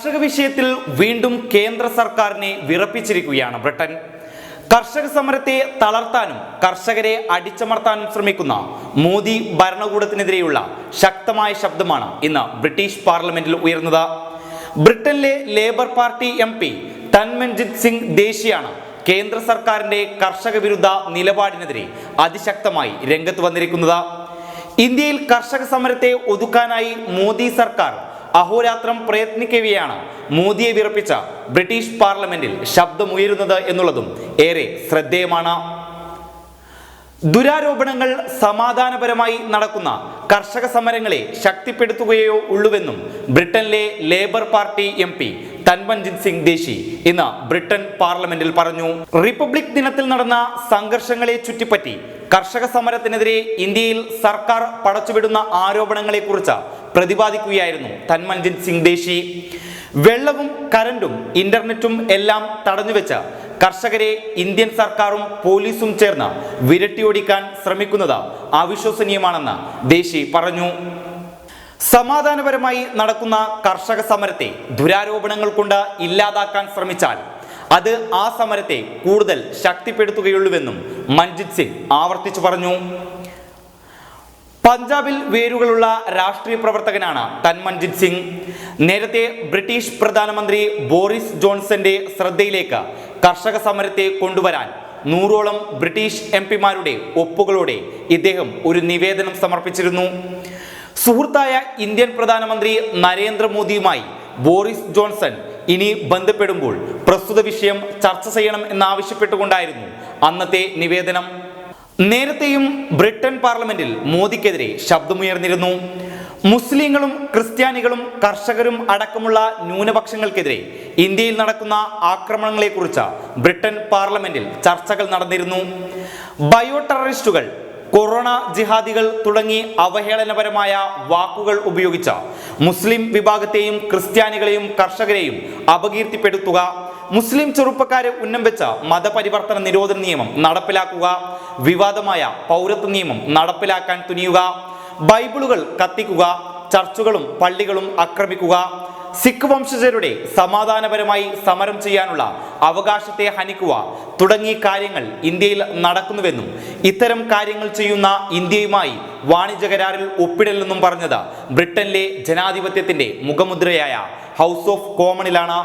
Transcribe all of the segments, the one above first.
കർഷക വിഷയത്തിൽ വീണ്ടും കേന്ദ്ര സർക്കാരിനെ വിറപ്പിച്ചിരിക്കുകയാണ് ബ്രിട്ടൻ. കർഷക സമരത്തെ തളർത്താനും കർഷകരെ അടിച്ചമർത്താനും ശ്രമിക്കുന്ന മോദി ഭരണകൂടത്തിനെതിരെയുള്ള ശക്തമായ ശബ്ദമാണ് ഇന്ന് ബ്രിട്ടീഷ് പാർലമെന്റിൽ ഉയർന്നത്. ബ്രിട്ടനിലെ Labour party M P Tanmanjit Singh ദേശിയാണ് കേന്ദ്ര സർക്കാരിന്റെ കർഷക വിരുദ്ധ നിലപാടിനെതിരെ അതിശക്തമായി രംഗത്ത് വന്നിരിക്കുന്നത്. ഇന്ത്യയിൽ കർഷക സമരത്തെ ഒതുക്കാനായി മോദി സർക്കാർ അഹോരാത്രം പ്രയത്നിക്കുകയാണ് മോദിയെ വിറപ്പിച്ച ബ്രിട്ടീഷ് പാർലമെന്റിൽ ശബ്ദമുയരുന്നത് എന്നുള്ളതും ഏറെ ശ്രദ്ധേയമാണ്. ദുരാരോപണങ്ങൾ സമാധാനപരമായി നടക്കുന്ന കർഷക സമരങ്ങളെ ശക്തിപ്പെടുത്തുകയോ ഉള്ളുവെന്നും ബ്രിട്ടനിലെ Labour party M P Tanmanjit Singh Dhesi ഇന്ന് ബ്രിട്ടൻ പാർലമെന്റിൽ പറഞ്ഞു. റിപ്പബ്ലിക് ദിനത്തിൽ നടന്ന സംഘർഷങ്ങളെ ചുറ്റിപ്പറ്റി കർഷക സമരത്തിനെതിരെ ഇന്ത്യയിൽ സർക്കാർ പടച്ചുവിടുന്ന ആരോപണങ്ങളെക്കുറിച്ച് പ്രതിപാദിക്കുകയായിരുന്നു തന്മഞ്ജിൻ സിംഗ് ദേശി. വെള്ളവും കരണ്ടും ഇന്റർനെറ്റും എല്ലാം തടഞ്ഞുവെച്ച് കർഷകരെ ഇന്ത്യൻ സർക്കാരും പോലീസും ചേർന്ന് വിരട്ടിയോടിക്കാൻ ശ്രമിക്കുന്നത് അവിശ്വസനീയമാണെന്ന് ദേശി പറഞ്ഞു. സമാധാനപരമായി നടക്കുന്ന കർഷക സമരത്തെ ദുരാരോപണങ്ങൾ കൊണ്ട് ഇല്ലാതാക്കാൻ ശ്രമിച്ചാൽ അത് ആ സമരത്തെ കൂടുതൽ ശക്തിപ്പെടുത്തുകയുള്ളൂവെന്നും മഞ്ജിത് സിംഗ് ആവർത്തിച്ചു പറഞ്ഞു. പഞ്ചാബിൽ വേരുകളുള്ള രാഷ്ട്രീയ പ്രവർത്തകനാണ് തൻമഞ്ജിത് സിംഗ്. നേരത്തെ ബ്രിട്ടീഷ് പ്രധാനമന്ത്രി ബോറിസ് ജോൺസന്റെ ശ്രദ്ധയിലേക്ക് കർഷക സമരത്തെ കൊണ്ടുവരാൻ നൂറോളം ബ്രിട്ടീഷ് എം പിമാരുടെ ഒപ്പുകളോടെ ഇദ്ദേഹം ഒരു നിവേദനം സമർപ്പിച്ചിരുന്നു. സുഹൃത്തായ ഇന്ത്യൻ പ്രധാനമന്ത്രി നരേന്ദ്രമോദിയുമായി ബോറിസ് ജോൺസൺ ഇനി ബന്ധപ്പെടുമ്പോൾ പ്രസ്തുത വിഷയം ചർച്ച ചെയ്യണം എന്നാവശ്യപ്പെട്ടുകൊണ്ടായിരുന്നു അന്നത്തെ നിവേദനം. നേരത്തെയും ബ്രിട്ടൻ പാർലമെന്റിൽ മോദിക്കെതിരെ ശബ്ദമുയർന്നിരുന്നു. മുസ്ലിങ്ങളും ക്രിസ്ത്യാനികളും കർഷകരും അടക്കമുള്ള ന്യൂനപക്ഷങ്ങൾക്കെതിരെ ഇന്ത്യയിൽ നടക്കുന്ന ആക്രമണങ്ങളെക്കുറിച്ച് ബ്രിട്ടൻ പാർലമെന്റിൽ ചർച്ചകൾ നടന്നിരുന്നു. ബയോ ടെററിസ്റ്റുകൾ കൊറോണ ജിഹാദികൾ തുടങ്ങി അവഹേളനപരമായ വാക്കുകൾ ഉപയോഗിച്ച മുസ്ലിം വിഭാഗത്തെയും ക്രിസ്ത്യാനികളെയും കർഷകരെയും അപകീർത്തിപ്പെടുത്തുക മുസ്ലിം ചെറുപ്പക്കാരെ ഉന്നം വെച്ച മതപരിവർത്തന നിരോധന നിയമം നടപ്പിലാക്കുക വിവാദമായ പൗരത്വ നിയമം നടപ്പിലാക്കാൻ തുനിയുക ബൈബിളുകൾ കത്തിക്കുക ചർച്ചുകളും പള്ളികളും ആക്രമിക്കുക സിഖ് വംശജരുടെ സമാധാനപരമായി സമരം ചെയ്യാനുള്ള അവകാശത്തെ ഹനിക്കുക തുടങ്ങിയ കാര്യങ്ങൾ ഇന്ത്യയിൽ നടക്കുന്നുവെന്നും ഇത്തരം കാര്യങ്ങൾ ചെയ്യുന്ന ഇന്ത്യയുമായി വാണിജ്യ കരാറിൽ ഒപ്പിടലെന്നും പറഞ്ഞത് ബ്രിട്ടനിലെ ജനാധിപത്യത്തിന്റെ മുഖമുദ്രയായ ഹൗസ് ഓഫ് കോമണിലാണ്.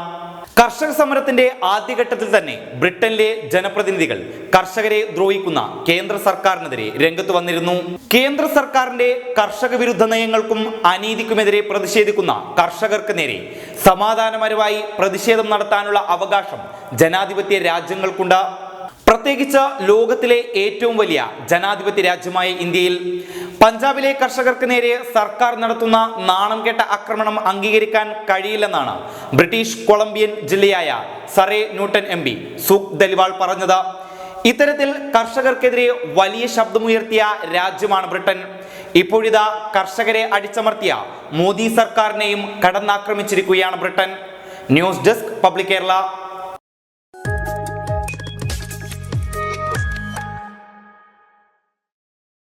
കർഷക സമരത്തിന്റെ ആദ്യഘട്ടത്തിൽ തന്നെ ബ്രിട്ടനിലെ ജനപ്രതിനിധികൾ കർഷകരെ ദ്രോഹിക്കുന്ന കേന്ദ്ര സർക്കാരിനെതിരെ രംഗത്ത് വന്നിരുന്നു. കേന്ദ്ര സർക്കാരിന്റെ കർഷക വിരുദ്ധ നയങ്ങൾക്കും അനീതിക്കുമെതിരെ പ്രതിഷേധിക്കുന്ന കർഷകർക്ക് നേരെ സമാധാനപരമായി പ്രതിഷേധം നടത്താനുള്ള അവകാശം ജനാധിപത്യ രാജ്യങ്ങൾക്കുണ്ട്. പ്രത്യേകിച്ച് ലോകത്തിലെ ഏറ്റവും വലിയ ജനാധിപത്യ രാജ്യമായ ഇന്ത്യയിൽ പഞ്ചാബിലെ കർഷകർക്ക് നേരെ സർക്കാർ നടത്തുന്ന നാണം കെട്ട ആക്രമണം അംഗീകരിക്കാൻ കഴിയില്ലെന്നാണ് ബ്രിട്ടീഷ് കൊളംബിയൻ ജില്ലയായ Surrey Newton M P Sukh Dhaliwal പറഞ്ഞത്. ഇത്തരത്തിൽ കർഷകർക്കെതിരെ വലിയ ശബ്ദമുയർത്തിയ രാജ്യമാണ് ബ്രിട്ടൻ. ഇപ്പോഴിതാ കർഷകരെ അടിച്ചമർത്തിയ മോദി സർക്കാരിനെയും കടന്നാക്രമിച്ചിരിക്കുകയാണ് Britain. News desk public Kerala.